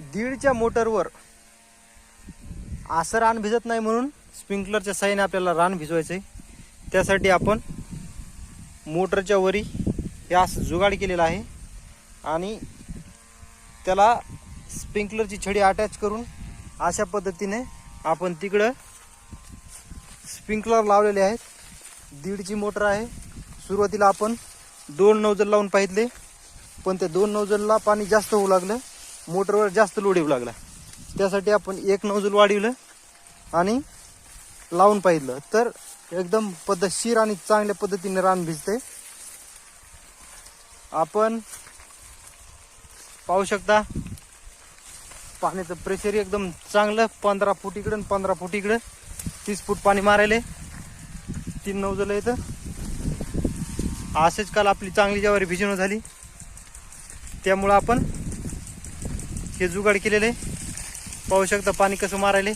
दीडच्या मोटरवर असं रान भिजत नाही म्हणून स्प्रिंकलरच्या साईने आपल्याला रान भिजवायचं आहे त्यासाठी आपण मोटरच्या वरी हे असं जुगाड केलेला आहे आणि त्याला स्प्रिंकलरची छडी अटॅच करून अशा पद्धतीने आपण तिकडं स्प्रिंकलर लावलेले आहेत. दीडची मोटर आहे. सुरुवातीला आपण दोन नौजल लावून पाहितले पण त्या दोन नौजलला पाणी जास्त होऊ लागलं. मोटरवर जास्त लोड येऊ लागला. त्यासाठी आपण एक नौजल वाढवलं आणि लावून पाहिलं. तर एकदम पद्धतशीर आणि चांगल्या पद्धतीने रान भिजते. आपण पाहू शकता पाण्याचं प्रेशर एकदम चांगलं पंधरा फूट इकडं आणि पंधरा फूट इकडं. तीस फूट पाणी मारायले. तीन नौजलं येतं असेच काल आपली चांगली ज्वारी भिजवणं झाली. त्यामुळं आपण हे जुगाड केलेले. पाहू शकता पाणी कसं मारायले.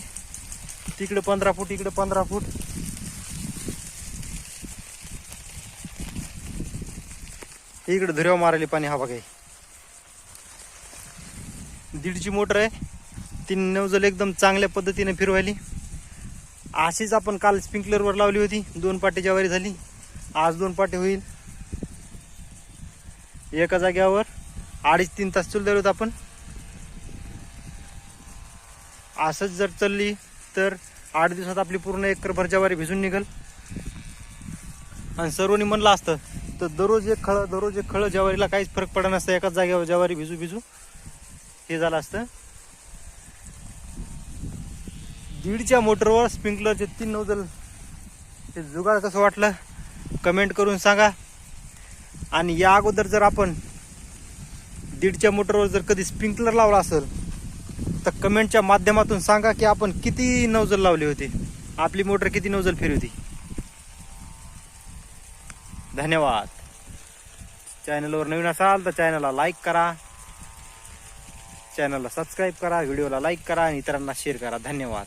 तिकडे पंधरा फूट इकडे पंधरा फूट. इकडे धुऱ्यावर मारायले पाणी हा बघा दीडची मोटर आहे. तीन नवजल एकदम चांगल्या पद्धतीने फिरवायली. अशीच आपण काल स्प्रिंकलरवर लावली होती. दोन पाटे ज्यावारी झाली आज दोन पाटे होईल. एका जाग्यावर अडीच तीन तास चुल होत आपण. असंच जर चालली तर आठ दिवसात आपली पूर्ण एकरभर ज्वारी भिजून निघल. आणि सर्वांनी म्हणलं असतं तर दररोज एक खळं दररोज एक खळं ज्वारीला काहीच फरक पडत नसतं. एकाच जागेवर ज्वारी भिजू भिजू. हे झालं असतं. दीडच्या मोटरवर स्प्रिंकलरचे तीन नौजल ते जुगाड कसं वाटलं कमेंट करून सांगा. आणि या अगोदर जर आपण दीडच्या मोटरवर जर कधी स्प्रिंकलर लावला असेल तर कमेंटच्या माध्यमातून सांगा की आपण किती नौजल लावली होती? आपली मोटर किती नौजल फिरवती? धन्यवाद. चॅनलवर नवीन असाल तर चॅनलला लाईक करा. चॅनलला सबस्क्राईब करा व्हिडिओला लाईक करा आणि इतरांना शेअर करा. धन्यवाद.